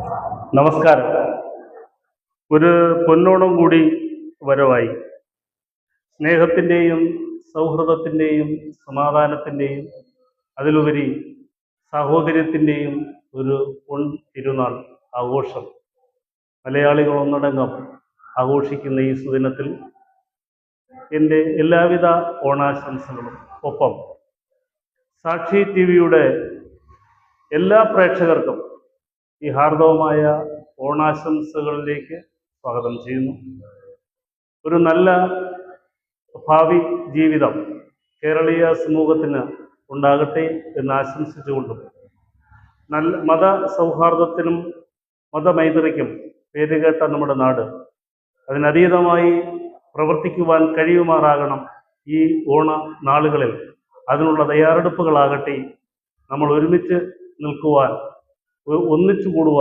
നമസ്കാരം. ഒരു പൊന്നോണം കൂടി വരവായി. സ്നേഹത്തിന്റെയും സൗഹൃദത്തിന്റെയും സമാധാനത്തിന്റെയും അതിലുപരി സാഹോദര്യത്തിന്റെയും ഒരു പൊൺ തിരുനാൾ ആഘോഷം. മലയാളികൾ ഒന്നടങ്കം ആഘോഷിക്കുന്ന ഈ സുദിനത്തിൽ എന്റെ എല്ലാവിധ ഓണാശംസകളും. ഒപ്പം സാക്ഷി ടി വിയുടെ എല്ലാ പ്രേക്ഷകർക്കും ഈ ഹാർദവമായ ഓണാശംസകളിലേക്ക് സ്വാഗതം ചെയ്യുന്നു. ഒരു നല്ല ഭാവി ജീവിതം കേരളീയ സമൂഹത്തിന് ഉണ്ടാകട്ടെ എന്ന് ആശംസിച്ചുകൊണ്ടും നല്ല മത സൗഹാർദ്ദത്തിനും മതമൈത്രിക്കും പേരുകേട്ട നമ്മുടെ നാട് അതിനതീതമായി പ്രവർത്തിക്കുവാൻ കഴിയുമാറാകണം ഈ ഓണ നാളുകളിൽ. അതിനുള്ള തയ്യാറെടുപ്പുകളാകട്ടെ നമ്മൾ ഒരുമിച്ച് നിൽക്കുവാൻ ഒന്നിച്ചു കൂടുവാൻ